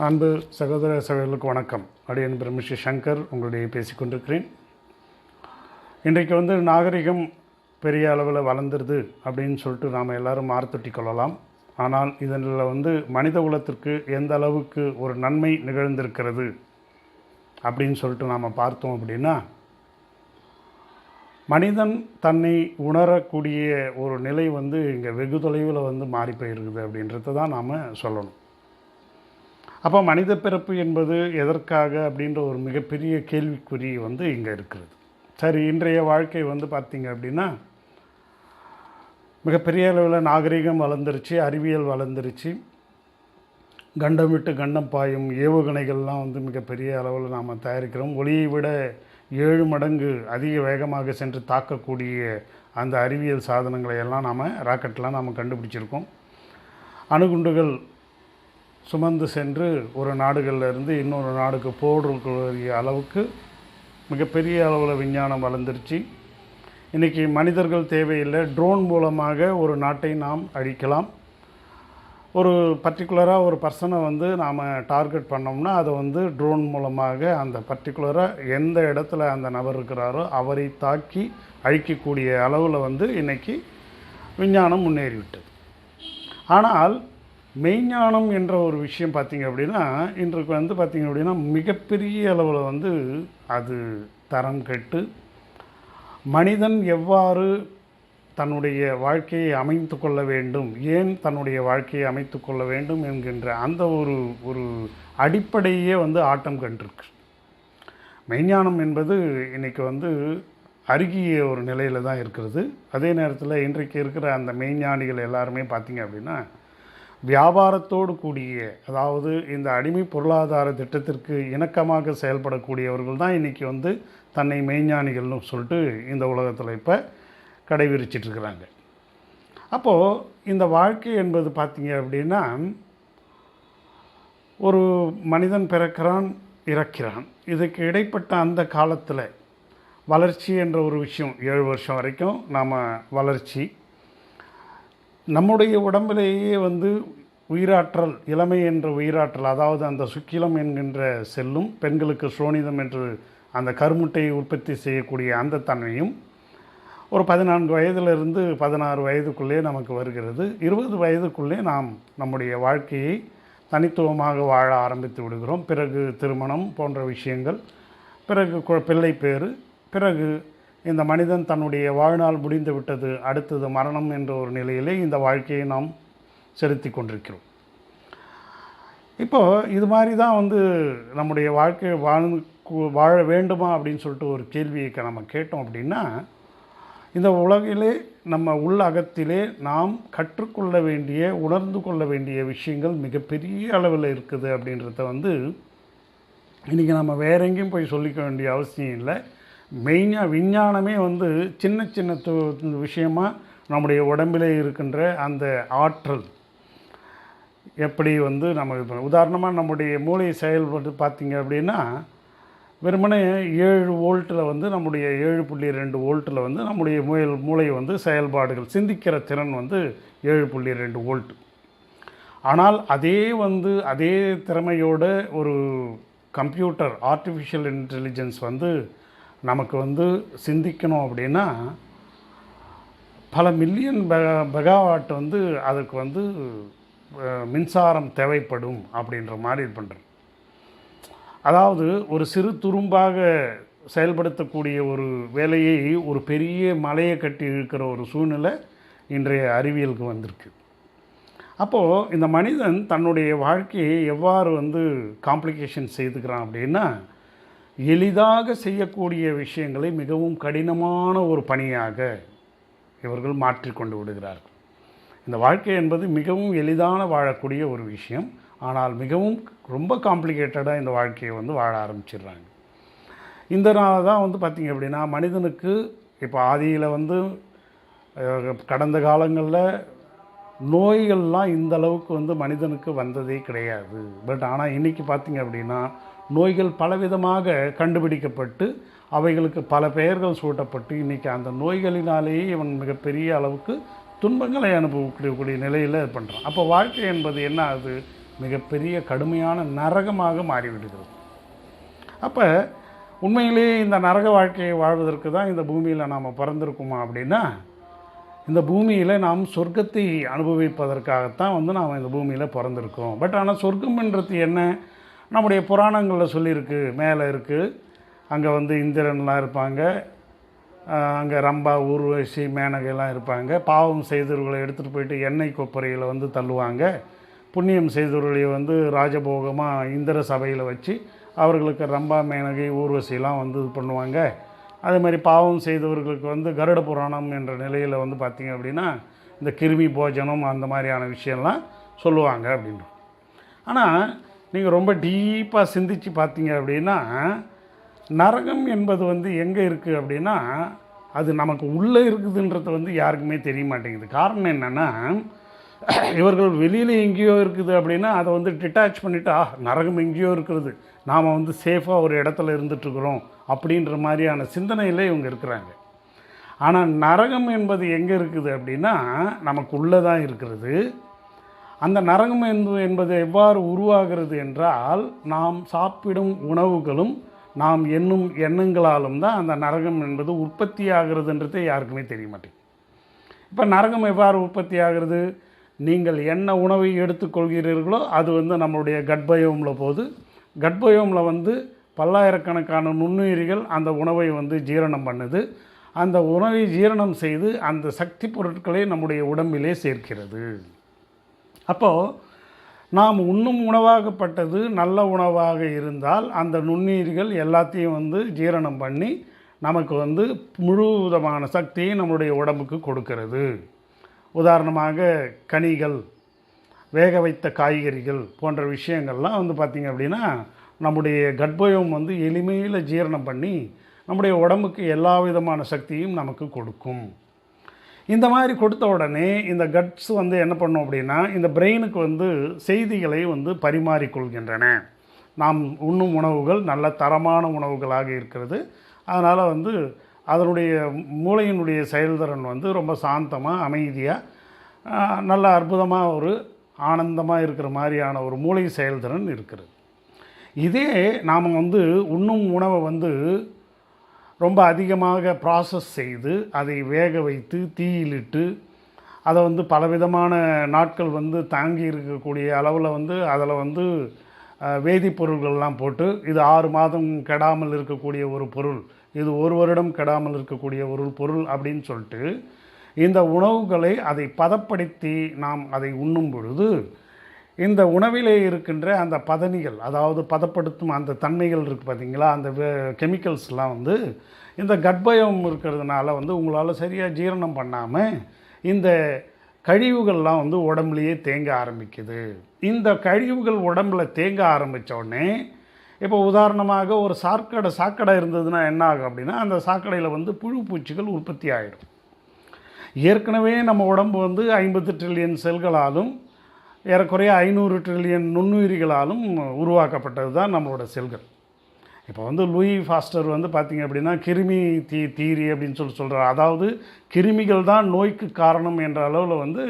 அன்பு சகோதர சகோதரர்களுக்கு வணக்கம். அடியன் பிரமிஷி சங்கர் உங்களுடைய பேசிக்கொண்டிருக்கிறேன் இன்றைக்கு வந்து நாகரிகம் பெரிய அளவில் வளர்ந்துருது அப்படின்னு சொல்லிட்டு நாம் எல்லோரும் மாறுத்தொட்டி கொள்ளலாம். ஆனால் இதில் வந்து மனித குலத்திற்கு எந்த அளவுக்கு ஒரு நன்மை நிகழ்ந்திருக்கிறது அப்படின்னு சொல்லிட்டு நாம் பார்த்தோம் அப்படின்னா மனிதன் தன்னை உணரக்கூடிய ஒரு நிலை வந்து இங்கே வெகு தொலைவில் வந்து மாறி போயிருக்குது அப்படின்றத தான் நாம் சொல்லணும். அப்போ மனித பிறப்பு என்பது எதற்காக அப்படின்ற ஒரு மிகப்பெரிய கேள்விக்குறி வந்து இங்கே இருக்கிறது. சரி இன்றைய வாழ்க்கை வந்து பார்த்திங்க அப்படின்னா மிகப்பெரிய அளவில் நாகரிகம் வளர்ந்துருச்சு அறிவியல் வளர்ந்துருச்சு. கண்டம் விட்டு கண்டம் பாயும் ஏவுகணைகள்லாம் வந்து மிகப்பெரிய அளவில் நாம் தயாரிக்கிறோம். ஒளியை விட ஏழு மடங்கு அதிக வேகமாக சென்று தாக்கக்கூடிய அந்த அறிவியல் சாதனங்களை எல்லாம் நாம் ராக்கெட்லாம் நாம் கண்டுபிடிச்சிருக்கோம். அணுகுண்டுகள் சுமந்து சென்று ஒரு நாடுகளில் இருந்து இன்னொரு நாடுக்கு போடுறக்கூடிய அளவுக்கு மிகப்பெரிய அளவில் விஞ்ஞானம் வளர்ந்துருச்சு. இன்றைக்கி மனிதர்கள் தேவையில்லை ட்ரோன் மூலமாக ஒரு நாட்டை நாம் அழிக்கலாம். ஒரு பர்டிகுலராக ஒரு பர்சனை வந்து நாம் டார்கெட் பண்ணோம்னா அதை வந்து ட்ரோன் மூலமாக அந்த பர்டிகுலராக எந்த இடத்துல அந்த நபர் இருக்கிறாரோ அவரை தாக்கி அழிக்கக்கூடிய அளவில் வந்து இன்றைக்கி விஞ்ஞானம் முன்னேறிவிட்டது. ஆனால் மெய்ஞானம் என்ற ஒரு விஷயம் பார்த்திங்க அப்படின்னா இன்றைக்கு வந்து பார்த்திங்க அப்படின்னா மிகப்பெரிய அளவில் வந்து அது தரம் கெட்டு மனிதன் எவ்வாறு தன்னுடைய வாழ்க்கையை அமைத்து கொள்ள வேண்டும் ஏன் தன்னுடைய வாழ்க்கையை அமைத்து கொள்ள வேண்டும் என்கின்ற அந்த ஒரு ஒரு அடிப்படையே வந்து ஆட்டம் கண்டிருக்கு. மெய்ஞானம் என்பது இன்றைக்கி வந்து அருகிய ஒரு நிலையில் தான் இருக்கிறது. அதே நேரத்தில் இன்றைக்கு இருக்கிற அந்த மெய்ஞானிகள் எல்லாருமே பார்த்திங்க அப்படின்னா வியாபாரத்தோடு கூடிய அதாவது இந்த அடிமை பொருளாதார திட்டத்திற்கு இணக்கமாக செயல்படக்கூடியவர்கள் தான் இன்றைக்கி வந்து தன்னை மெய்ஞானிகள்னு சொல்லிட்டு இந்த உலகத்தில் இப்போ கடைபிடிச்சிட்ருக்கிறாங்க. அப்போது இந்த வாழ்க்கை என்பது பார்த்திங்க அப்படின்னா ஒரு மனிதன் பிறக்கிறான் இறக்கிறான். இதுக்கு இடைப்பட்ட அந்த காலத்தில் வளர்ச்சி என்ற ஒரு விஷயம் ஏழு வருஷம் வரைக்கும் நாம் வளர்ச்சி நம்முடைய உடம்பிலேயே வந்து உயிராற்றல் இளமை என்ற உயிராற்றல் அதாவது அந்த சுக்கிலம் என்கின்ற செல்லும் பெண்களுக்கு சோனிதம் என்று அந்த கருமுட்டையை உற்பத்தி செய்யக்கூடிய அந்த தன்மையும் ஒரு பதினான்கு வயதிலிருந்து பதினாறு வயதுக்குள்ளே நமக்கு வருகிறது. இருபது வயதுக்குள்ளே நாம் நம்முடைய வாழ்க்கையை தனித்துவமாக வாழ ஆரம்பித்து விடுகிறோம். பிறகு திருமணம் போன்ற விஷயங்கள் பிறகு பிள்ளை பேறு பிறகு இந்த மனிதன் தன்னுடைய வாழ்நாள் முடிந்து விட்டது அடுத்தது மரணம் என்ற ஒரு நிலையிலே இந்த வாழ்க்கையை நாம் செலுத்தி கொண்டிருக்கிறோம். இப்போது இது மாதிரி தான் வந்து நம்முடைய வாழ்க்கையை வாழ் வாழ வேண்டுமா அப்படின்னு சொல்லிட்டு ஒரு கேள்வியை க- நம்ம கேட்டோம் அப்படின்னா இந்த உலகிலே நம்ம உள்ள அகத்திலே நாம் கற்றுக்கொள்ள வேண்டிய உணர்ந்து கொள்ள வேண்டிய விஷயங்கள் மிகப்பெரிய அளவில் இருக்குது அப்படின்றத வந்து இன்றைக்கி நம்ம வேற எங்கேயும் போய் சொல்லிக்க வேண்டிய அவசியம் இல்லை. மெயினாக விஞ்ஞானமே வந்து சின்ன சின்ன து- நம்முடைய உடம்பில் இருக்கின்ற அந்த ஆற்றல். எப்படி வந்து நம்ம இது பண்ண- உதாரணமாக நம்முடைய மூளை செயல்பட்டு பார்த்திங்க அப்படின்னா வெறுமனே ஏழு வோல்ட்டில் வந்து நம்முடைய ஏழு புள்ளி ரெண்டு வோல்ட்டில் வந்து நம்முடைய முயல் மூளை வந்து செயல்பாடுகள் சிந்திக்கிற திறன் வந்து ஏழு புள்ளி ரெண்டு வோல்ட் ஆனால் அதே வந்து அதே திறமையோட ஒரு கம்ப்யூட்டர் ஆர்டிஃபிஷியல் இன்டெலிஜென்ஸ் வந்து நமக்கு வந்து சிந்திக்கணும் அப்படின்னா பல மில்லியன் மெகாவாட் வந்து அதுக்கு வந்து மின்சாரம் தேவைப்படும் அப்படின்ற மாதிரி இது பண்ணுறேன் அதாவது ஒரு சிறு துரும்பாக செயல்படுத்தக்கூடிய ஒரு வேலையை ஒரு பெரிய மலையை கட்டி இழுக்கிற ஒரு சூழ்நிலை இன்றைய அறிவியலுக்கு வந்திருக்கு. அப்போது இந்த மனிதன் தன்னுடைய வாழ்க்கையை எவ்வாறு வந்து காம்ப்ளிகேஷன் செய்துக்கிறான் அப்படின்னா எளிதாக செய்யக்கூடிய விஷயங்களை மிகவும் கடினமான ஒரு பணியாக இவர்கள் மாற்றிக்கொண்டு விடுகிறார்கள். இந்த வாழ்க்கை என்பது மிகவும் எளிதான வாழக்கூடிய ஒரு விஷயம். ஆனால் மிகவும் ரொம்ப காம்ப்ளிகேட்டடாக இந்த வாழ்க்கையை வந்து வாழ ஆரம்பிச்சிடுறாங்க. இந்த நாள் தான் வந்து பார்த்திங்க அப்படின்னா மனிதனுக்கு இப்போ ஆதியில் வந்து கடந்த காலங்களில் நோய்கள்லாம் இந்த அளவுக்கு வந்து மனிதனுக்கு வந்ததே கிடையாது. பட் ஆனால் இன்றைக்கி பார்த்திங்க அப்படின்னா நோய்கள் பலவிதமாக கண்டுபிடிக்கப்பட்டு அவைகளுக்கு பல பெயர்கள் சூட்டப்பட்டு இன்றைக்கி அந்த நோய்களினாலேயே இவன் மிகப்பெரிய அளவுக்கு துன்பங்களை அனுபவிக்கக்கூடிய நிலையில் பண்ணுறான் அப்போ வாழ்க்கை என்பது என்ன ஆகுது? மிகப்பெரிய கடுமையான நரகமாக மாறிவிடுகிறது. அப்போ உண்மையிலேயே இந்த நரக வாழ்க்கையை வாழ்வதற்கு தான் இந்த பூமியில் நாம் பிறந்திருக்குமா அப்படின்னா இந்த பூமியில் நாம் சொர்க்கத்தை அனுபவிப்பதற்காகத்தான் வந்து நாம் இந்த பூமியில் பிறந்திருக்கோம். பட் ஆனால் சொர்க்கம்ன்றது என்ன? நம்முடைய புராணங்களில் சொல்லியிருக்கு மேலே இருக்குது அங்கே வந்து இந்திரன்லாம் இருப்பாங்க. அங்கே ரம்பா ஊர்வசி மேனகைலாம் இருப்பாங்க. பாவம் செய்தவர்களை எடுத்துகிட்டு போயிட்டு எண்ணெய் கொப்பரையில் வந்து தள்ளுவாங்க. புண்ணியம் செய்தவர்களை வந்து ராஜபோகமாக இந்திர சபையில் வச்சு அவர்களுக்கு ரம்பா மேனகை ஊர்வசிலாம் வந்து இது பண்ணுவாங்க. அதே மாதிரி பாவம் செய்தவர்களுக்கு வந்து கருட புராணம் என்ற நிலையில் வந்து பார்த்திங்க அப்படின்னா இந்த கிருமி போஜனம் அந்த மாதிரியான விஷயம்லாம் சொல்லுவாங்க அப்படின்றோம் ஆனால் நீங்கள் ரொம்ப டீப்பாக சிந்திச்சு பார்த்தீங்க அப்படின்னா நரகம் என்பது வந்து எங்கே இருக்குது அப்படின்னா அது நமக்கு உள்ளே இருக்குதுன்றது வந்து யாருக்குமே தெரிய மாட்டேங்குது. காரணம் என்னென்னா இவர்கள் வெளியில் எங்கேயோ இருக்குது அப்படின்னா அதை வந்து டிட்டாச் பண்ணிவிட்டு ஆ நரகம் எங்கேயோ இருக்கிறது. நாம் வந்து சேஃபாக ஒரு இடத்துல இருந்துட்டுருக்குறோம். அப்படின்ற மாதிரியான சிந்தனையில் இவங்க இருக்கிறாங்க. ஆனால் நரகம் என்பது எங்கே இருக்குது அப்படின்னா நமக்கு உள்ளே தான் இருக்கிறது. அந்த நரகம் என்பது என்பது எவ்வாறு உருவாகிறது என்றால் நாம் சாப்பிடும் உணவுகளும் நாம் எண்ணும் எண்ணங்களாலும் தான் அந்த நரகம் என்பது உற்பத்தி ஆகிறதுன்றதே யாருக்குமே தெரிய மாட்டேங்குது. இப்போ நரகம் எவ்வாறு உற்பத்தி ஆகிறது நீங்கள் என்ன உணவை எடுத்துக்கொள்கிறீர்களோ அது வந்து நம்மளுடைய கட்பயோமில் போகுது. கட்பயோமில் வந்து பல்லாயிரக்கணக்கான நுண்ணுயிரிகள் அந்த உணவை வந்து ஜீரணம் பண்ணுது. அந்த உணவை ஜீரணம் செய்து அந்த சக்தி பொருட்களை நம்முடைய உடம்பிலே சேர்க்கிறது. அப்போது நாம் உண்ணும் உணவாகப்பட்டது நல்ல உணவாக இருந்தால் அந்த நுண்ணுயிர்கள் எல்லாத்தையும் வந்து ஜீரணம் பண்ணி நமக்கு வந்து முழுவதமான சக்தியை நம்முடைய உடம்புக்கு கொடுக்கிறது. உதாரணமாக கனிகள் வேக வைத்த காய்கறிகள் போன்ற விஷயங்கள்லாம் வந்து பார்த்திங்க அப்படின்னா நம்முடைய கர்ப்பயம் வந்து எளிமையில் ஜீரணம் பண்ணி நம்முடைய உடம்புக்கு எல்லா விதமான சக்தியும் நமக்கு கொடுக்கும். இந்த மாதிரி கொடுத்த உடனே இந்த கட்ஸ் வந்து என்ன பண்ணும் அப்படின்னா இந்த பிரெயினுக்கு வந்து செய்திகளை வந்து பரிமாறிக்கொள்கின்றன நாம் உண்ணும் உணவுகள் நல்ல தரமான உணவுகளாக இருக்கிறது. அதனால் வந்து அதனுடைய மூளையினுடைய செயல்திறன் வந்து ரொம்ப சாந்தமாக அமைதியாக நல்ல அற்புதமாக ஒரு ஆனந்தமாக இருக்கிற மாதிரியான ஒரு மூளை செயல்திறன் இருக்கிறது. இதே நாம் வந்து உண்ணும் உணவை வந்து ரொம்ப அதிகமாக ப்ராசஸ் செய்து அதை வேக வைத்து தீயிலிட்டு அதை வந்து பலவிதமான நாட்கள் வந்து தாங்கி இருக்கக்கூடிய அளவில் வந்து அதில் வந்து வேதிப்பொருள்கள்லாம் போட்டு இது ஆறு மாதம் கெடாமல் இருக்கக்கூடிய ஒரு பொருள் இது ஒரு வருடம் கெடாமல் இருக்கக்கூடிய ஒரு பொருள் அப்படின்னு சொல்லிட்டு இந்த உணவுகளை அதை பதப்படுத்தி நாம் அதை உண்ணும் பொழுது இந்த உணவிலே இருக்கின்ற அந்த பதனிகள் அதாவது பதப்படுத்தும் அந்த தன்மைகள் இருக்குது பார்த்தீங்களா அந்த கெமிக்கல்ஸ்லாம் வந்து இந்த கர்ப்பயம் இருக்கிறதுனால வந்து உங்களால் சரியாக ஜீரணம் பண்ணாமல் இந்த கழிவுகள்லாம் வந்து உடம்புலையே தேங்க ஆரம்பிக்குது. இந்த கழிவுகள் உடம்புல தேங்க ஆரம்பித்த உடனே இப்போ உதாரணமாக ஒரு சாக்கடை சாக்கடை இருந்ததுன்னா என்ன ஆகும் அப்படின்னா அந்த சாக்கடையில் வந்து புழு பூச்சிகள் உற்பத்தி ஆகிடும் ஏற்கனவே நம்ம உடம்பு வந்து ஐம்பது ட்ரில்லியன் செல்களாலும் ஏறக்குறைய ஐநூறு ட்ரில்லியன் நுண்ணுயிரிகளாலும் உருவாக்கப்பட்டது தான் நம்மளோட செல்கள். இப்போ வந்து லூயி ஃபாஸ்டர் வந்து பார்த்திங்க அப்படின்னா கிருமி தீ தீரி அப்படின்னு சொல்லி சொல்கிறார் அதாவது கிருமிகள் தான் நோய்க்கு காரணம் என்ற அளவில் வந்து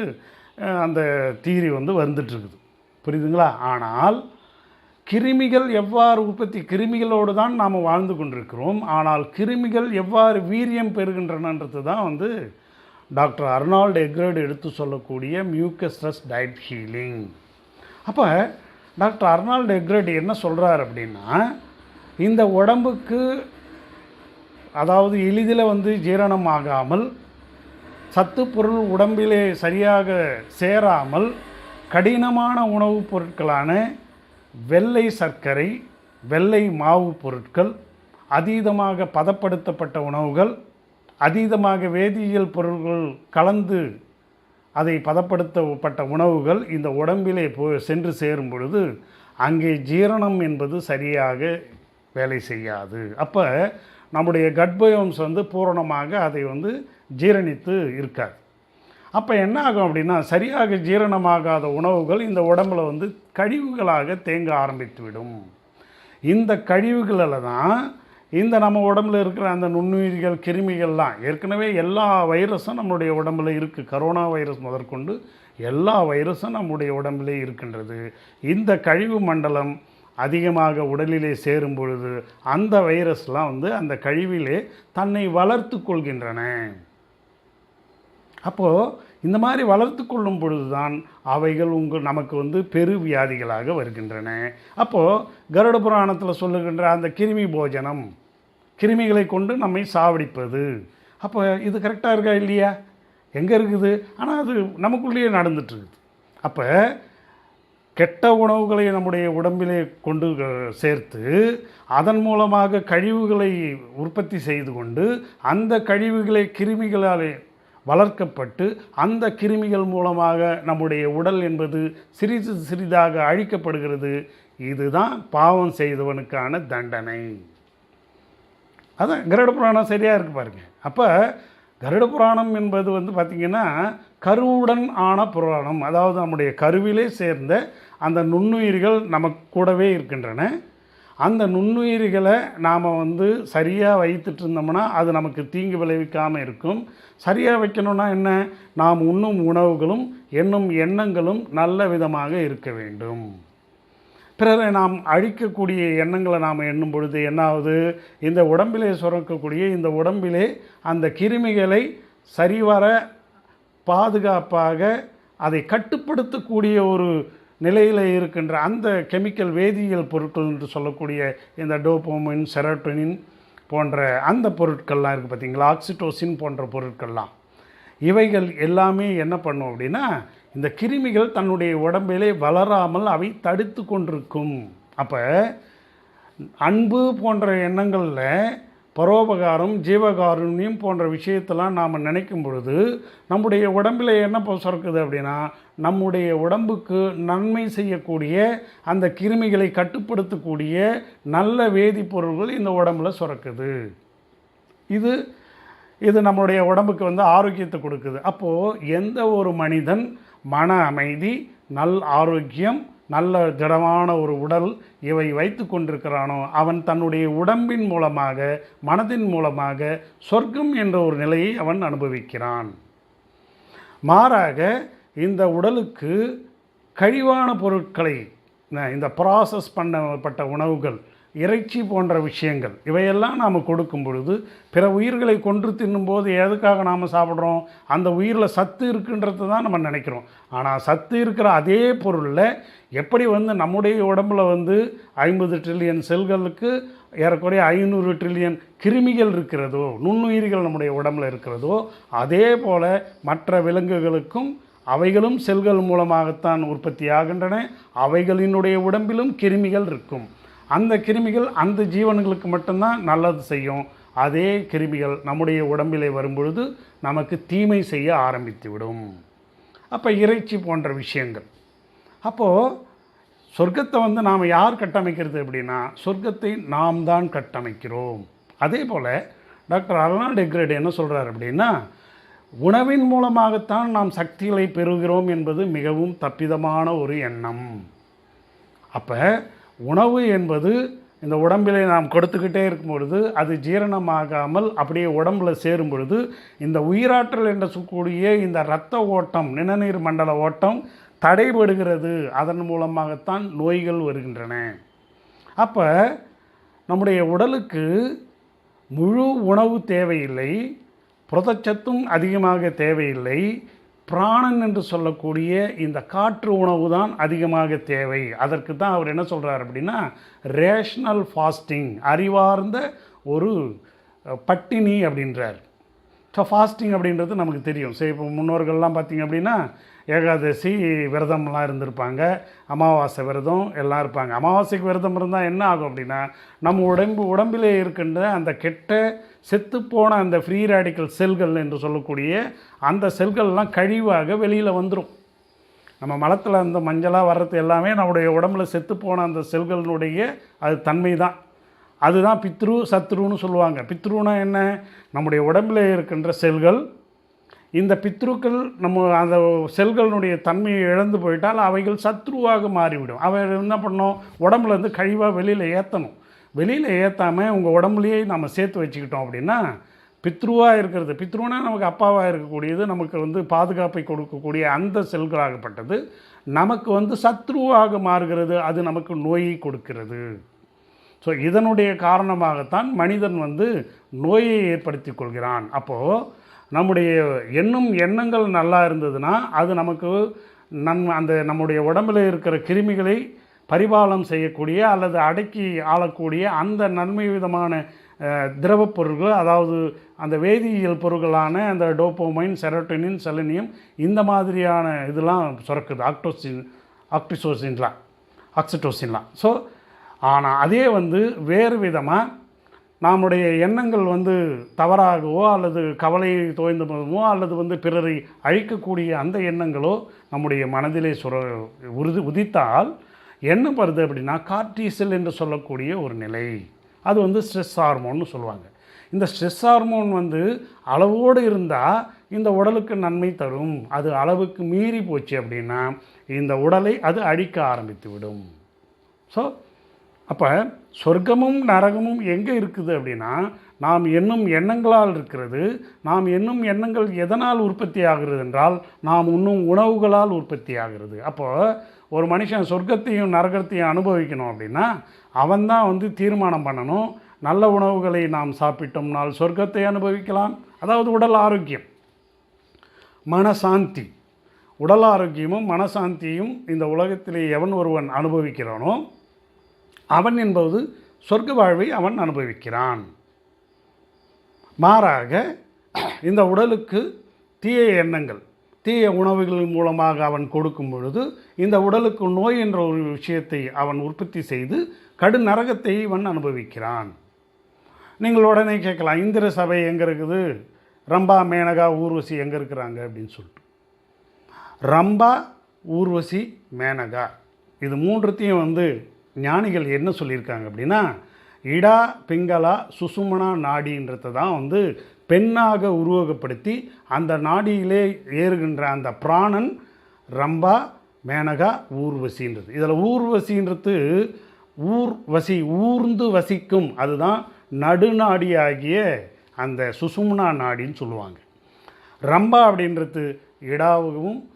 அந்த தீரி வந்து வந்துட்டுருக்குது. புரியுதுங்களா? ஆனால் கிருமிகள் எவ்வாறு உற்பத்தி கிருமிகளோடு தான் நாம் வாழ்ந்து கொண்டிருக்கிறோம். ஆனால் கிருமிகள் எவ்வாறு வீரியம் பெறுகின்றனன்றது தான் வந்து டாக்டர் அர்னால்டு எக்ரேட் எடுத்து சொல்லக்கூடிய மியூக்கஸ்ட்ரஸ் டயட் ஹீலிங் அப்போ டாக்டர் அர்னால்டு எக்ரேட் என்ன சொல்கிறார் அப்படின்னா இந்த உடம்புக்கு அதாவது எளிதில் வந்து ஜீரணம் ஆகாமல் சத்துப்பொருள் உடம்பிலே சரியாக சேராமல் கடினமான உணவுப் பொருட்களான வெள்ளை சர்க்கரை வெள்ளை மாவு பொருட்கள் அதீதமாக பதப்படுத்தப்பட்ட உணவுகள் அதீதமாக வேதியியல் பொருட்கள் கலந்து அதை பதப்படுத்தப்பட்ட உணவுகள் இந்த உடம்பிலே போ சென்று சேரும் பொழுது அங்கே ஜீரணம் என்பது சரியாக வேலை செய்யாது. அப்போ நம்முடைய கட்பயோம்ஸ் வந்து பூரணமாக அதை வந்து ஜீரணித்து இருக்காது. அப்போ என்ன ஆகும் அப்படின்னா சரியாக ஜீரணமாகாத உணவுகள் இந்த உடம்புல வந்து கழிவுகளாக தேங்க ஆரம்பித்துவிடும் இந்த கழிவுகளில் தான் இந்த நம்ம உடம்புல இருக்கிற அந்த நுண்ணுயிர்கள் கிருமிகள்லாம் ஏற்கனவே எல்லா வைரஸும் நம்மளுடைய உடம்புல இருக்குது கரோனா வைரஸ் முதற்கொண்டு எல்லா வைரஸும் நம்முடைய உடம்பிலே இருக்கின்றது. இந்த கழிவு மண்டலம் அதிகமாக உடலிலே சேரும் பொழுது அந்த வைரஸ்லாம் வந்து அந்த கழிவிலே தன்னை வளர்த்து கொள்கின்றன. அப்போது இந்த மாதிரி வளர்த்து கொள்ளும் பொழுது தான் அவைகள் உங்கள் நமக்கு வந்து பெரு வியாதிகளாக வருகின்றன. அப்போது கருட புராணத்தில் சொல்லுகின்ற அந்த கிருமி போஜனம் கிருமிகளை கொண்டு நம்மை சாவடிப்பது. அப்போ இது கரெக்டாக இருக்கா இல்லையா? எங்கே இருக்குது? ஆனால் அது நமக்குள்ளேயே நடந்துட்டுருக்குது. அப்போ கெட்ட உணவுகளை நம்முடைய உடம்பிலே கொண்டு சேர்த்து அதன் மூலமாக கழிவுகளை உற்பத்தி செய்து கொண்டு அந்த கழிவுகளை கிருமிகளால் வளர்க்கப்பட்டு அந்த கிருமிகள் மூலமாக நம்முடைய உடல் என்பது சிறிது சிறிதாக அழிக்கப்படுகிறது. இதுதான் பாவம் செய்தவனுக்கான தண்டனை. அதான் கருட புராணம் சரியாக இருக்குது பாருங்கள் அப்போ கருட புராணம் என்பது வந்து பார்த்திங்கன்னா கருவுடன் ஆன புராணம். அதாவது நம்முடைய கருவிலே சேர்ந்த அந்த நுண்ணுயிர்கள் நமக்கு கூடவே இருக்கின்றன. அந்த நுண்ணுயிர்களை நாம் வந்து சரியாக வைத்துட்டு இருந்தோம்னா அது நமக்கு தீங்கு விளைவிக்காமல் இருக்கும். சரியாக வைக்கணும்னா என்ன? நாம் உண்ணும் உணவுகளும் எண்ணும் எண்ணங்களும் நல்ல விதமாக இருக்க வேண்டும். பிறரை நாம் அழிக்கக்கூடிய எண்ணங்களை நாம் எண்ணும் பொழுது என்னாவது? இந்த உடம்பிலே சுரக்கக்கூடிய இந்த உடம்பிலே அந்த கிருமிகளை சரிவர பாதுகாப்பாக அதை கட்டுப்படுத்தக்கூடிய ஒரு நிலையில் இருக்கின்ற அந்த கெமிக்கல் வேதியியல் பொருட்கள் என்று சொல்லக்கூடிய இந்த டோபோமின் செரோட்டோனின் போன்ற அந்த பொருட்கள்லாம் இருக்குது பார்த்தீங்களா? ஆக்சிடோசின் போன்ற பொருட்கள்லாம். இவைகள் எல்லாமே என்ன பண்ணும் அப்படின்னா இந்த கிருமிகள் தன்னுடைய உடம்பிலே வளராமல் அவை தடுத்து கொண்டிருக்கும். அப்போ அன்பு போன்ற எண்ணங்களில் பரோபகாரம் ஜீவகாருண்யம் போன்ற விஷயத்தெல்லாம் நாம் நினைக்கும் பொழுது நம்முடைய உடம்பில் என்ன இப்போ சுரக்குது அப்படின்னா நம்முடைய உடம்புக்கு நன்மை செய்யக்கூடிய அந்த கிருமிகளை கட்டுப்படுத்தக்கூடிய நல்ல வேதிப்பொருள்கள் இந்த உடம்புல சுரக்குது. இது இது நம்மளுடைய உடம்புக்கு வந்து ஆரோக்கியத்தை கொடுக்குது. அப்போது எந்த ஒரு மனிதன் மன அமைதி நல் ஆரோக்கியம் நல்ல திடமான ஒரு உடல் இவை வைத்து கொண்டிருக்கிறானோ அவன் தன்னுடைய உடம்பின் மூலமாக மனதின் மூலமாக சொர்க்கம் என்ற ஒரு நிலையை அவன் அனுபவிக்கிறான். மாறாக இந்த உடலுக்கு கழிவான பொருட்களை இந்த ப்ராசஸ் பண்ணப்பட்ட உணவுகள் இறைச்சி போன்ற விஷயங்கள் இவையெல்லாம் நாம் கொடுக்கும் பொழுது பிற உயிர்களை கொன்று தின்னும்போது எதுக்காக நாம் சாப்பிட்றோம்? அந்த உயிரில் சத்து இருக்குன்றது தான் நம்ம நினைக்கிறோம். ஆனால் சத்து இருக்கிற அதே பொருளில் எப்படி வந்து நம்முடைய உடம்பில் வந்து ஐம்பது ட்ரில்லியன் செல்களுக்கு ஏறக்குறைய ஐநூறு ட்ரில்லியன் கிருமிகள் இருக்கிறதோ நுண்ணுயிர்கள் நம்முடைய உடம்பில் இருக்கிறதோ அதே போல் மற்ற விலங்குகளுக்கும் அவைகளும் செல்கள் மூலமாகத்தான் உற்பத்தி ஆகின்றன அவைகளினுடைய உடம்பிலும் கிருமிகள் இருக்கும். அந்த கிருமிகள் அந்த ஜீவன்களுக்கு மட்டும்தான் நல்லது செய்யும். அதே கிருமிகள் நம்முடைய உடம்பிலே வரும்பொழுது நமக்கு தீமை செய்ய ஆரம்பித்துவிடும். அப்போ இறைச்சி போன்ற விஷயங்கள். அப்போது சொர்க்கத்தை வந்து நாம் யார் கட்டமைக்கிறது அப்படின்னா சொர்க்கத்தை நாம் தான் கட்டமைக்கிறோம். அதே போல் டாக்டர் அர்னால்ட் டெக்ரேட் என்ன சொல்கிறார் அப்படின்னா உணவின் மூலமாகத்தான் நாம் சக்திகளை பெறுகிறோம் என்பது மிகவும் தப்பிதமான ஒரு எண்ணம். அப்போ உணவு என்பது இந்த உடம்பிலே நாம் கொடுத்துக்கிட்டே இருக்கும் பொழுது அது ஜீரணமாகாமல் அப்படியே உடம்புல சேரும் பொழுது இந்த உயிராற்றல் என்று சொல்லக்கூடிய இந்த இரத்த ஓட்டம் நிணநீர் மண்டல ஓட்டம் தடைபடுகிறது. அதன் மூலமாகத்தான் நோய்கள் வருகின்றன. அப்போ நம்முடைய உடலுக்கு முழு உணவு தேவையில்லை புரதச்சத்தும் அதிகமாக தேவையில்லை பிராணன் என்று சொல்லக்கூடிய இந்த காற்று உணவு தான் அதிகமாக தேவை. அதற்கு தான் அவர் என்ன சொல்கிறார் அப்படின்னா ரேஷ்னல் ஃபாஸ்டிங் அறிவார்ந்த ஒரு பட்டினி அப்படின்றார். ஸோ ஃபாஸ்டிங் அப்படின்றது நமக்கு தெரியும். சரி இப்போ முன்னோர்கள்லாம் பார்த்திங்க அப்படின்னா ஏகாதசி விரதம்லாம் இருந்திருப்பாங்க. அமாவாசை விரதம் எல்லாம் இருப்பாங்க. அமாவாசைக்கு விரதம் இருந்தால் என்ன ஆகும் அப்படின்னா நம்ம உடம்பு உடம்பிலே இருக்கின்ற அந்த கெட்ட செத்துப்போன அந்த ஃப்ரீ ரேடிக்கல் செல்கள் என்று சொல்லக்கூடிய அந்த செல்கள்லாம் கழிவாக வெளியில் வந்துடும் நம்ம மலத்தில் அந்த மஞ்சளாக வர்றது எல்லாமே நம்முடைய உடம்புல செத்துப்போன அந்த செல்களினுடைய அது தன்மை தான் அதுதான் பித்ரு சத்ருன்னு சொல்லுவாங்க. பித்ருனா என்ன? நம்முடைய உடம்பில் இருக்கின்ற செல்கள் இந்த பித்ருக்கள் நம்ம அந்த செல்களினுடைய தன்மையை இழந்து போயிட்டால் அவைகள் சத்ருவாக மாறிவிடும். அவை என்ன பண்ணணும் உடம்புலேருந்து கழிவாக வெளியில் ஏற்றணும் வெளியில் ஏற்றாமல் உங்கள் உடம்புலையே நம்ம சேர்த்து வச்சுக்கிட்டோம் அப்படின்னா பித்ருவாக இருக்கிறது. பித்ருனா நமக்கு அப்பாவாக இருக்கக்கூடியது நமக்கு வந்து பாதுகாப்பை கொடுக்கக்கூடிய அந்த செல்களாகப்பட்டது. நமக்கு வந்து சத்ருவாக மாறுகிறது அது நமக்கு நோயை கொடுக்கிறது. ஸோ இதனுடைய காரணமாகத்தான் மனிதன் வந்து நோயை ஏற்படுத்தி கொள்கிறான். அப்போது நம்முடைய எண்ணும் எண்ணங்கள் நல்லா இருந்ததுன்னா அது நமக்கு நன் அந்த நம்முடைய உடம்பில் இருக்கிற கிருமிகளை பரிபாலம் செய்யக்கூடிய அல்லது அடக்கி ஆளக்கூடிய அந்த நன்மை விதமான திரவப் பொருட்கள் அதாவது அந்த வேதியியல் பொருட்களான அந்த டோப்போமைன் செரோட்டோனின் செலனியம் இந்த மாதிரியான இதெல்லாம் சுரக்குது. ஆக்டோசின் ஆக்டிசோசின்லாம் ஆக்சிடோசின்லாம். ஸோ ஆனால் அதே வந்து வேறு விதமாக நம்முடைய எண்ணங்கள் வந்து தவறாகவோ அல்லது கவலை தோய்ந்த போதுமோ அல்லது வந்து பிறரை அழிக்கக்கூடிய அந்த எண்ணங்களோ நம்முடைய மனதிலே சுர உறுதி உதித்தால் என்ன வருது அப்படின்னா கார்டீசல் என்று சொல்லக்கூடிய ஒரு நிலை. அது வந்து ஸ்ட்ரெஸ் ஹார்மோன்னு சொல்லுவாங்க. இந்த ஸ்ட்ரெஸ் ஹார்மோன் வந்து அளவோடு இருந்தால் இந்த உடலுக்கு நன்மை தரும். அது அளவுக்கு மீறி போச்சு அப்படின்னா இந்த உடலை அது அழிக்க ஆரம்பித்து விடும். ஸோ அப்போ சொர்க்கமும் நரகமும் எங்கே இருக்குது அப்படின்னா நாம் என்னும் எண்ணங்களால் இருக்கிறது. நாம் என்னும் எண்ணங்கள் எதனால் உற்பத்தி ஆகிறது என்றால் நாம் உண்ணும் உணவுகளால் உற்பத்தி ஆகிறது அப்போது ஒரு மனுஷன் சொர்க்கத்தையும் நரகத்தையும் அனுபவிக்கணும் அப்படின்னா அவன்தான் வந்து தீர்மானம் பண்ணணும். நல்ல உணவுகளை நாம் சாப்பிட்டோம்னால் சொர்க்கத்தை அனுபவிக்கலாம். அதாவது உடல் ஆரோக்கியம். மனசாந்தி. உடல் ஆரோக்கியமும் மனசாந்தியும் இந்த உலகத்திலே எவன் ஒருவன் அனுபவிக்கிறானோ அவன் என்பது சொர்க்க வாழ்வை அவன் அனுபவிக்கிறான். மாறாக இந்த உடலுக்கு தீய எண்ணங்கள் தீய உணவுகள் மூலமாக அவன் கொடுக்கும் பொழுது இந்த உடலுக்கு நோய் என்ற ஒரு விஷயத்தை அவன் உற்பத்தி செய்து கடு நரகத்தை இவன் அனுபவிக்கிறான். நீங்கள் உடனே கேட்கலாம் இந்திர சபை எங்கே இருக்குது? ரம்பா மேனகா ஊர்வசி எங்கே இருக்கிறாங்க அப்படின்னு சொல்லிட்டு. ரம்பா ஊர்வசி மேனகா. இது மூன்றுத்தையும் வந்து ஞானிகள் என்ன சொல்லியிருக்காங்க அப்படின்னா இடா பிங்களா சுசுமனா நாடின்றத தான் வந்து பெண்ணாக உருவகப்படுத்தி அந்த நாடியிலே ஏறுகின்ற அந்த பிராணன் ரம்பா மேனகா ஊர்வசின்றது. இதில் ஊர்வசின்றது ஊர் வசி ஊர்ந்து வசிக்கும் அதுதான் நடுநாடியாகிய அந்த சுசும்னா நாடின்னு சொல்லுவாங்க. ரம்பா அப்படின்றது இடாவும்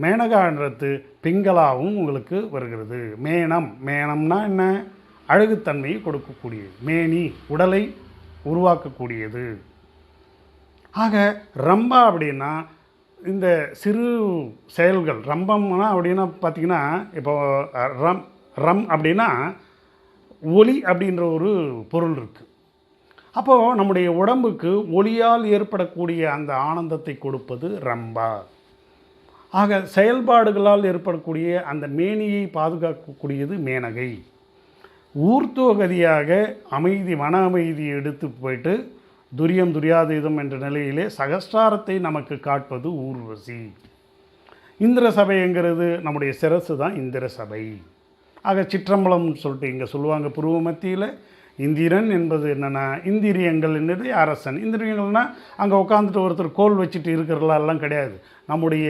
மேனகான்றது பிங்களாவும் உங்களுக்கு வருகிறது. மேனம் மேனம்னா என்ன? அழகுத்தன்மையை கொடுக்கக்கூடியது. மேனி உடலை உருவாக்கக்கூடியது. ஆக ரம்பா அப்படின்னா இந்த சிறு செயல்கள் ரம்பம்னா அப்படின்னா பார்த்திங்கன்னா இப்போ ரம் ரம் அப்படின்னா ஒலி அப்படின்ற ஒரு பொருள் இருக்குது அப்போது நம்முடைய உடம்புக்கு ஒளியால் ஏற்படக்கூடிய அந்த ஆனந்தத்தை கொடுப்பது ரம்பா. ஆக செயல்பாடுகளால் ஏற்படக்கூடிய அந்த மேனியை பாதுகாக்கக்கூடியது மேனகை. ஊர்த்துவகதியாக அமைதி மன அமைதியை எடுத்து போயிட்டு துரியம் துரியாதீதம் என்ற நிலையிலே சகஸ்டாரத்தை நமக்கு காட்பது ஊர்வசி. இந்திர சபைங்கிறது நம்முடைய சிரசு தான் இந்திர சபை. ஆக சிற்றம்பலம்னு சொல்லிட்டு இங்கே சொல்லுவாங்க புருவ மத்தியில். இந்திரன் என்பது என்னென்னா இந்திரியங்கள் என்னது? அரசன். இந்திரியங்கள்னால் அங்கே உட்காந்துட்டு ஒருத்தர் கோல் வச்சுட்டு இருக்கிறலாம் கிடையாது. நம்முடைய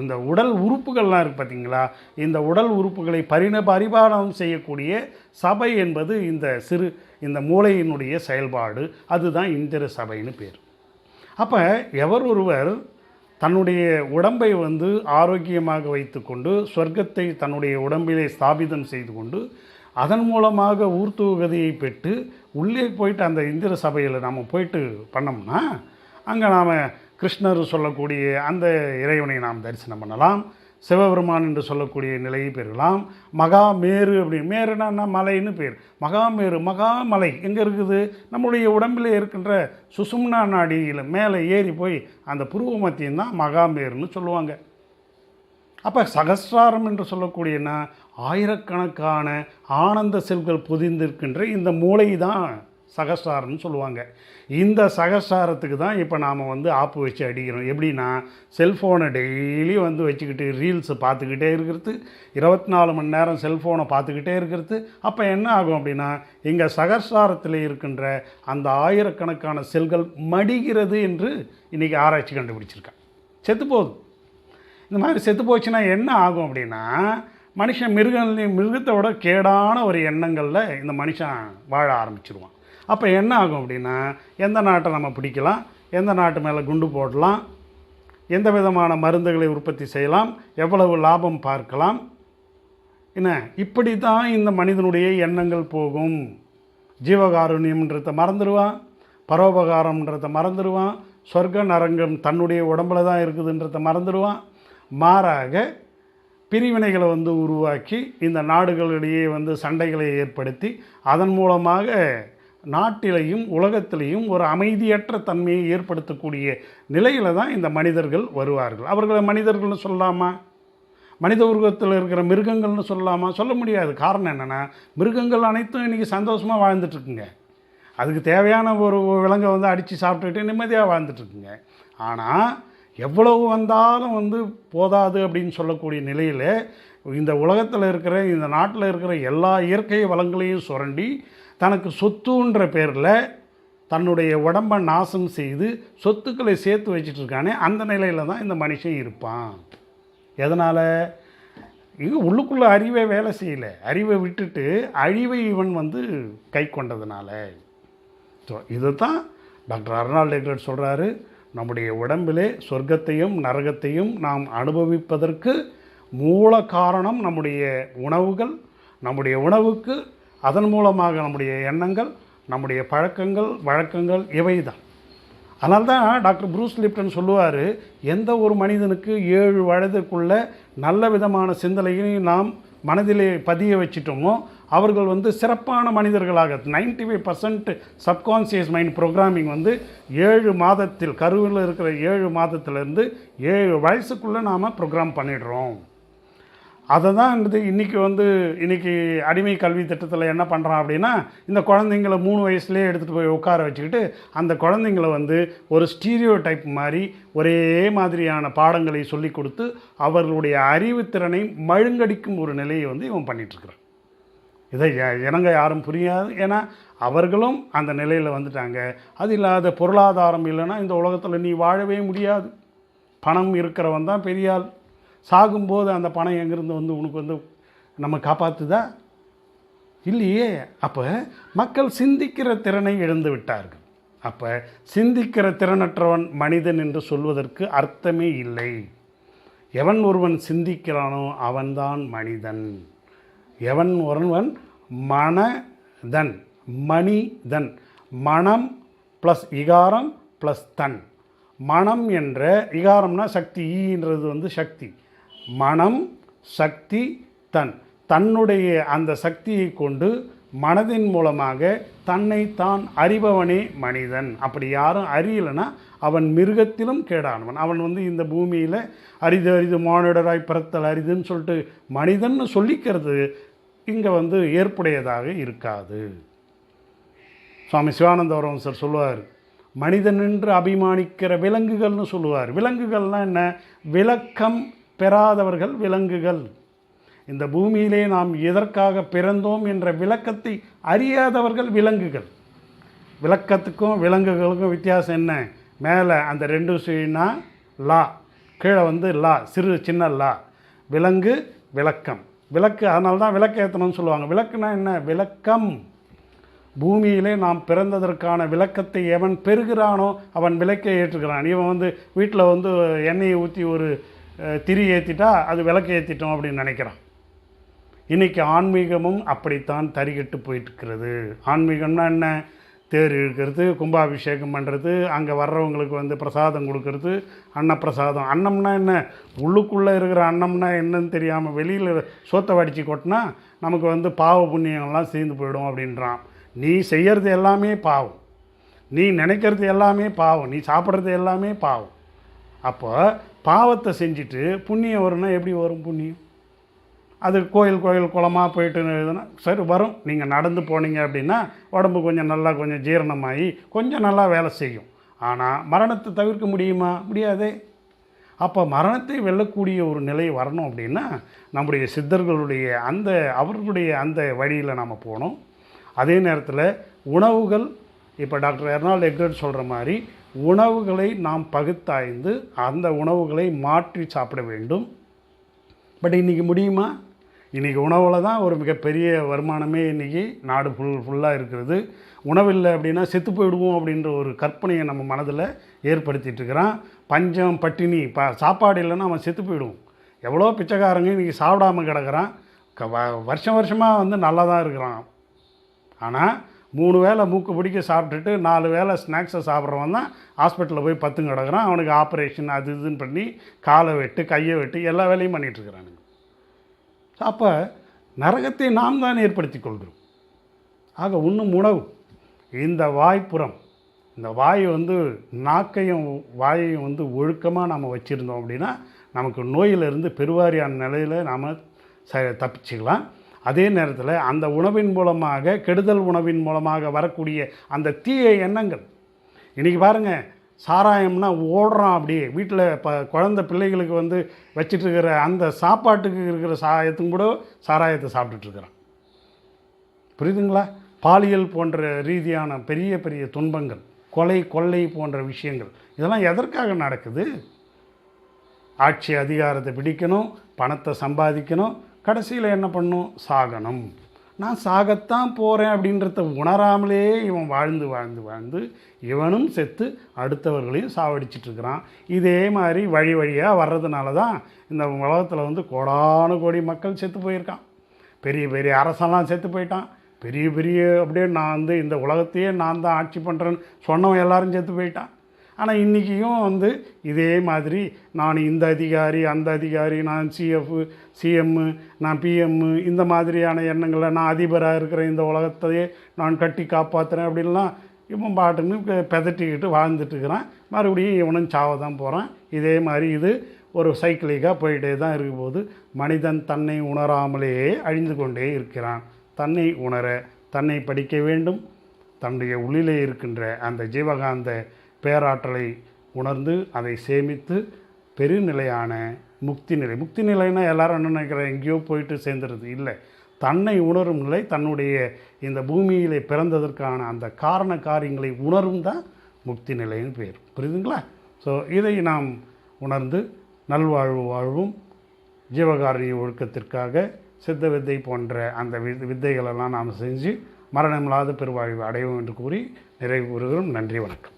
இந்த உடல் உறுப்புகள்லாம் இருக்குது பார்த்தீங்களா இந்த உடல் உறுப்புகளை பரிண பரிபாலனம் செய்யக்கூடிய சபை என்பது இந்த சிறு இந்த மூளையினுடைய செயல்பாடு. அதுதான் இந்திர சபைன்னு பேர். அப்போ எவர் ஒருவர் தன்னுடைய உடம்பை வந்து ஆரோக்கியமாக வைத்துக்கொண்டு சொர்க்கத்தை தன்னுடைய உடம்பிலே ஸ்தாபிதம் செய்து கொண்டு அதன் மூலமாக ஊர்த்துவகதியை பெற்று உள்ளே போயிட்டு அந்த இந்திர சபையில் நம்ம போயிட்டு பண்ணோம்னா அங்கே நாம் கிருஷ்ணர் சொல்லக்கூடிய அந்த இறைவனை நாம் தரிசனம் பண்ணலாம். சிவபெருமான் என்று சொல்லக்கூடிய நிலையை பெறலாம். மகாமேரு அப்படி மேருனா மலைன்னு பேர். மகாமேரு மகாமலை எங்கே இருக்குது? நம்முடைய உடம்பில் இருக்கின்ற சுசும்னா நாடியில் மேலே ஏறி போய் அந்த புருவ மத்தியம் தான் மகாமேருன்னு சொல்லுவாங்க. அப்போ சகசிராரம் என்று சொல்லக்கூடியன்னா ஆயிரக்கணக்கான ஆனந்த செல்கள் புதிந்திருக்கின்ற இந்த மூளை தான் சகஸ்ராரம்னு சொல்லுவாங்க. இந்த சகஸ்ராரத்துக்கு தான் இப்போ நாம் வந்து ஆப்பு வச்சு அடிக்கிறோம். எப்படின்னா செல்ஃபோனை டெய்லி வந்து வச்சுக்கிட்டு ரீல்ஸை பார்த்துக்கிட்டே இருக்கிறது இருபத்தி நாலு மணி நேரம் செல்ஃபோனை பார்த்துக்கிட்டே இருக்கிறது. அப்போ என்ன ஆகும் அப்படின்னா இங்கே சகஸ்ராரத்தில் இருக்கின்ற அந்த ஆயிரக்கணக்கான செல்கள் மடிகிறது என்று இன்றைக்கி ஆராய்ச்சி கண்டுபிடிச்சிருக்காங்க செத்து போதும் இந்த மாதிரி செத்து போச்சுன்னா என்ன ஆகும் அப்படின்னா மனுஷன் மிருக மிருகத்தை விட கேடான ஒரு எண்ணங்களில் இந்த மனுஷன் வாழ ஆரம்பிச்சிருவான். அப்போ என்ன ஆகும் அப்படின்னா எந்த நாட்டை நம்ம பிடிக்கலாம் எந்த நாட்டு மேலே குண்டு போடலாம் எந்த விதமான மருந்துகளை உற்பத்தி செய்யலாம் எவ்வளவு லாபம் பார்க்கலாம் என்ன? இப்படி தான் இந்த மனிதனுடைய எண்ணங்கள் போகும். ஜீவகாருண்யம்ன்றத மறந்துடுவான் பரோபகாரம்ன்றத மறந்துடுவான் சொர்க்க நரங்கம் தன்னுடைய உடம்புல தான் இருக்குதுன்றத மறந்துடுவான் மாறாக பிரிவினைகளை வந்து உருவாக்கி இந்த நாடுகளிடையே வந்து சண்டைகளை ஏற்படுத்தி அதன் மூலமாக நாட்டிலையும் உலகத்திலையும் ஒரு அமைதியற்ற தன்மையை ஏற்படுத்தக்கூடிய நிலையில் தான் இந்த மனிதர்கள் வருவார்கள். அவர்களை மனிதர்கள்னு சொல்லலாமா? மனித உருவத்தில் இருக்கிற மிருகங்கள்னு சொல்லலாமா? சொல்ல முடியாது. காரணம் என்னென்னா மிருகங்கள் அனைத்தும் இன்றைக்கி சந்தோஷமாக வாழ்ந்துட்டுருக்குங்க. அதுக்கு தேவையான ஒரு விலங்கை வந்து அடித்து சாப்பிட்டுட்டு நிம்மதியாக வாழ்ந்துட்டுருக்குங்க. ஆனால் எவ்வளவு வந்தாலும் வந்து போதாது அப்படின்னு சொல்லக்கூடிய நிலையில் இந்த உலகத்தில் இருக்கிற இந்த நாட்டில் இருக்கிற எல்லா இயற்கை வளங்களையும் சுரண்டி தனக்கு சொத்துன்ற பேரில் தன்னுடைய உடம்பை நாசம் செய்து சொத்துக்களை சேர்த்து வச்சிட்டு இருக்கானே அந்த நிலையில் தான் இந்த மனுஷன் இருப்பான். எதனால்? இது உள்ளுக்குள்ளே அறிவை வேலை செய்யலை. அறிவை விட்டுட்டு அழிவை இவன் வந்து கை கொண்டதுனால. ஸோ இதை தான் டாக்டர் அர்னால்ட் டெக்லர் சொல்கிறாரு நம்முடைய உடம்பிலே சொர்க்கத்தையும் நரகத்தையும் நாம் அனுபவிப்பதற்கு மூல காரணம் நம்முடைய உணவுகள் நம்முடைய உணவுக்கு அதன் மூலமாக நம்முடைய எண்ணங்கள் நம்முடைய பழக்கங்கள் வழக்கங்கள் இவை தான் அதனால தான் டாக்டர் ப்ரூஸ் லிப்டன் சொல்லுவார் எந்த ஒரு மனிதனுக்கு ஏழு வயதுக்குள்ளே நல்ல விதமான சிந்தனையை நாம் மனதிலே பதிய வச்சிட்டோமோ அவர்கள் வந்து சிறப்பான மனிதர்களாக ninety five percent subconscious mind programming வந்து ஏழு மாதத்தில் கருவில் இருக்கிற ஏழு மாதத்திலேருந்து ஏழு வயசுக்குள்ளே நாம் ப்ரோக்ராம் பண்ணிடுறோம். அதை தான் வந்து இன்றைக்கி வந்து இன்றைக்கி அடிமை கல்வி திட்டத்தில் என்ன பண்ணுறான் அப்படின்னா இந்த குழந்தைங்கள மூணு வயசுலேயே எடுத்துகிட்டு போய் உட்கார வச்சுக்கிட்டு அந்த குழந்தைங்கள வந்து ஒரு ஸ்டீரியோ டைப் மாதிரி ஒரே மாதிரியான பாடங்களை சொல்லி கொடுத்து அவர்களுடைய அறிவுத்திறனை மழுங்கடிக்கும் ஒரு நிலையை வந்து இவன் பண்ணிகிட்ருக்குறான் இதை எ- இனங்க யாரும் புரியாது. ஏன்னா அவர்களும் அந்த நிலையில் வந்துட்டாங்க. அது இல்லாத பொருளாதாரம் இல்லைன்னா இந்த உலகத்தில் நீ வாழவே முடியாது. பணம் இருக்கிறவன் தான் பெரிய ஆள் சாகும்போது அந்த பணம் எங்கேருந்து வந்து உனக்கு வந்து நம்ம காப்பாற்றுதா இல்லையே. அப்போ மக்கள் சிந்திக்கிற திறனை இழந்து விட்டார்கள். அப்போ சிந்திக்கிற திறனற்றவன் மனிதன் என்று சொல்வதற்கு அர்த்தமே இல்லை. எவன் ஒருவன் சிந்திக்கிறானோ அவன்தான் மனிதன். எவன் ஒருவன் மனதன் மணிதன் மனம் ப்ளஸ் இகாரம் ப்ளஸ் தன். மனம் என்ற இகாரம்னா சக்தி ஈன்றது வந்து சக்தி. மனம் சக்தி தன். தன்னுடைய அந்த சக்தியை கொண்டு மனதின் மூலமாக தன்னை தான் அறிபவனே மனிதன். அப்படி யாரும் அறியலைன்னா அவன் மிருகத்திலும் கேடானவன். அவன் வந்து இந்த பூமியில் அரிது அரிது மானிடராய் பிறத்தல் அரிதுன்னு சொல்லிட்டு மனிதன்னு சொல்லிக்கிறது இங்கே வந்து ஏற்புடையதாக இருக்காது. சுவாமி சிவானந்தவரம் சார் சொல்லுவார் மனிதன் என்று அபிமானிக்கிற விலங்குகள்னு சொல்லுவார். விலங்குகள்னால் என்ன? விளக்கம் பெறாதவர்கள் விலங்குகள். இந்த பூமியிலே நாம் எதற்காக பிறந்தோம் என்ற விளக்கத்தை அறியாதவர்கள் விலங்குகள். விளக்கத்துக்கும் விலங்குகளுக்கும் வித்தியாசம் என்ன? மேலே அந்த ரெண்டு சுழினா லா. கீழே வந்து லா சிறு சின்ன லா. விலங்கு விளக்கம். விளக்கு அதனால தான் விளக்கு ஏற்றணும்னு சொல்லுவாங்க. விளக்குனா என்ன? விளக்கம். பூமியிலே நாம் பிறந்ததற்கான விளக்கத்தை எவன் பெறுகிறானோ அவன் விளக்கை ஏற்றுக்கிறான் இவன் வந்து வீட்டில் வந்து எண்ணெயை ஊற்றி ஒரு திரி ஏற்றிட்டா அது விளக்கு ஏற்றிட்டோம் அப்படின்னு நினைக்கிறான் இன்றைக்கி ஆன்மீகமும் அப்படித்தான் தறிகட்டு போயிட்டுருக்கிறது. ஆன்மீகம்னா என்ன? தேர் இழுக்கிறது கும்பாபிஷேகம் பண்ணுறது அங்கே வர்றவங்களுக்கு வந்து பிரசாதம் கொடுக்கறது அன்னப்பிரசாதம். அன்னம்னா என்ன? உள்ளுக்குள்ளே இருக்கிற அன்னம்னா என்னன்னு தெரியாமல் வெளியில் சோத்தை வடித்து கொட்டினா நமக்கு வந்து பாவ புண்ணியங்கள்லாம் சேர்ந்து போயிடும் அப்படின்றான். நீ செய்கிறது எல்லாமே பாவம். நீ நினைக்கிறது எல்லாமே பாவம். நீ சாப்பிட்றது எல்லாமே பாவம். அப்போ பாவத்தை செஞ்சுட்டு புண்ணியம் வரும்னா எப்படி வரும் புண்ணியம்? அது கோயில் கோயில் குளமாக போயிட்டு எழுதுனா சரி வரும். நீங்கள் நடந்து போனீங்க அப்படின்னா உடம்பு கொஞ்சம் நல்லா கொஞ்சம் ஜீரணமாகி கொஞ்சம் நல்லா வேலை செய்யும். ஆனால் மரணத்தை தவிர்க்க முடியுமா? முடியாதே. அப்போ மரணத்தை வெல்லக்கூடிய ஒரு நிலை வரணும் அப்படின்னா நம்முடைய சித்தர்களுடைய அந்த அவர்களுடைய அந்த வழியில் நாம் போகணும். அதே நேரத்தில் உணவுகள் இப்போ டாக்டர் எர்னால் எக்ரட் சொல்கிற மாதிரி உணவுகளை நாம் பகுத்தாய்ந்து அந்த உணவுகளை மாற்றி சாப்பிட வேண்டும். பட் இன்றைக்கி முடியுமா? இன்றைக்கி உணவில் தான் ஒரு மிகப்பெரிய வருமானமே இன்றைக்கி நாடு ஃபுல் ஃபுல்லாக இருக்கிறது. உணவில்லை அப்படின்னா செத்து போயிடுவோம் அப்படின்ற ஒரு கற்பனையை நம்ம மனதில் ஏற்படுத்திகிட்ருக்கிறான் பஞ்சம் பட்டினி ப சாப்பாடு இல்லைன்னா அவன் செத்து போயிடுவோம் எவ்வளோ பிச்சைக்காரங்க இன்றைக்கி சாப்பிடாம கிடக்கிறான். க வ- வருஷம் வருஷமாக வந்து நல்லா தான் இருக்கிறான். ஆனால் மூணு வேளை மூக்கு பிடிக்க சாப்பிட்டுட்டு நாலு வேளை ஸ்நாக்ஸை சாப்பிட்றவன் தான் ஹாஸ்பிட்டலில் போய் பத்து கிடக்குறான். அவனுக்கு ஆப்ரேஷன் அது இதுன்னு பண்ணி காலை வெட்டு கையை வெட்டு எல்லா வேலையும் பண்ணிகிட்ருக்கிறானுங்க அப்போ நரகத்தை நாம் தான் ஏற்படுத்தி கொள்கிறோம். ஆக உண்ணும் உணவு. இந்த வாய்ப்புறம் இந்த வாய் வந்து நாக்கையும் வாயையும் வந்து ஒழுக்கமாக நாம் வச்சுருந்தோம் அப்படின்னா நமக்கு நோயிலிருந்து பெருவாரியான நிலையில் நாம் ச தப்பிச்சுக்கலாம். அதே நேரத்தில் அந்த உணவின் மூலமாக கெடுதல் உணவின் மூலமாக வரக்கூடிய அந்த தீய எண்ணங்கள். இன்றைக்கி பாருங்கள் சாராயம்னா ஓடுறான் அப்படியே. வீட்டில் இப்போ குழந்த பிள்ளைகளுக்கு வந்து வச்சிட்டு இருக்கிற அந்த சாப்பாட்டுக்கு இருக்கிற சாயத்தும் கூட சாராயத்தை சாப்பிட்டுட்ருக்குறான். புரியுதுங்களா? பாலியல் போன்ற ரீதியான பெரிய பெரிய துன்பங்கள் கொலை கொள்ளை போன்ற விஷயங்கள் இதெல்லாம் எதற்காக நடக்குது? ஆட்சி அதிகாரத்தை பிடிக்கணும் பணத்தை சம்பாதிக்கணும் கடைசியில் என்ன பண்ணும்? சாகணும் நான் சாகத்தான் போகிறேன் அப்படின்றத உணராமலே இவன் வாழ்ந்து வாழ்ந்து வாழ்ந்து இவனும் செத்து அடுத்தவர்களையும் சாவடிச்சிட்ருக்கிறான் இதே மாதிரி வழி வழியாக வர்றதுனால தான் இந்த உலகத்தில் வந்து கோடானு கோடி மக்கள் செத்து போயிருக்கான். பெரிய பெரிய அரசெல்லாம் செத்து போயிட்டான். பெரிய பெரிய அப்படியே நான் வந்து இந்த உலகத்தையே நான் தான் ஆட்சி பண்ணுறேன்னு சொன்னவன் எல்லாரும் செத்து போயிட்டான். ஆனால் இன்றைக்கியும் வந்து இதே மாதிரி நான் இந்த அதிகாரி அந்த அதிகாரி நான் சிஎஃப் சிஎம்மு நான் பிஎம்மு இந்த மாதிரியான எண்ணங்களை நான் அதிபராக இருக்கிற இந்த உலகத்தையே நான் கட்டி காப்பாற்றுறேன் அப்படின்லாம் இவன் பாட்டுன்னு பெதட்டிக்கிட்டு வாழ்ந்துட்டு இருக்கிறான். மறுபடியும் இவனும் சாவ தான் போகிறான் இதே மாதிரி இது ஒரு சைக்கிளிக்காக போயிட்டே தான் இருக்கும்போது மனிதன் தன்னை உணராமலேயே அழிந்து கொண்டே இருக்கிறான். தன்னை உணர தன்னை படிக்க வேண்டும். தன்னுடைய உள்ளிலே இருக்கின்ற அந்த ஜீவகாந்த பேராற்றலை உணர்ந்து அதை சேமித்து பெருநிலையான முக்தி நிலை. முக்தி நிலைன்னா எல்லாரும் என்ன நினைக்கிறேன் எங்கேயோ போயிட்டு சேர்ந்துருது இல்லை. தன்னை உணரும் நிலை தன்னுடைய இந்த பூமியிலே பிறந்ததற்கான அந்த காரண காரியங்களை உணரும் தான் முக்தி நிலைன்னு பேர். புரியுதுங்களா? ஸோ இதை நாம் உணர்ந்து நல்வாழ்வு வாழ்வும் ஜீவகாரணிய ஒழுக்கத்திற்காக சித்த வித்தை போன்ற அந்த வி- வித்தைகளெல்லாம் நாம் செஞ்சு மரணமில்லாத பெருவாழ்வு அடைவோம் என்று கூறி நிறைவு கூறுகிறோம். நன்றி வணக்கம்.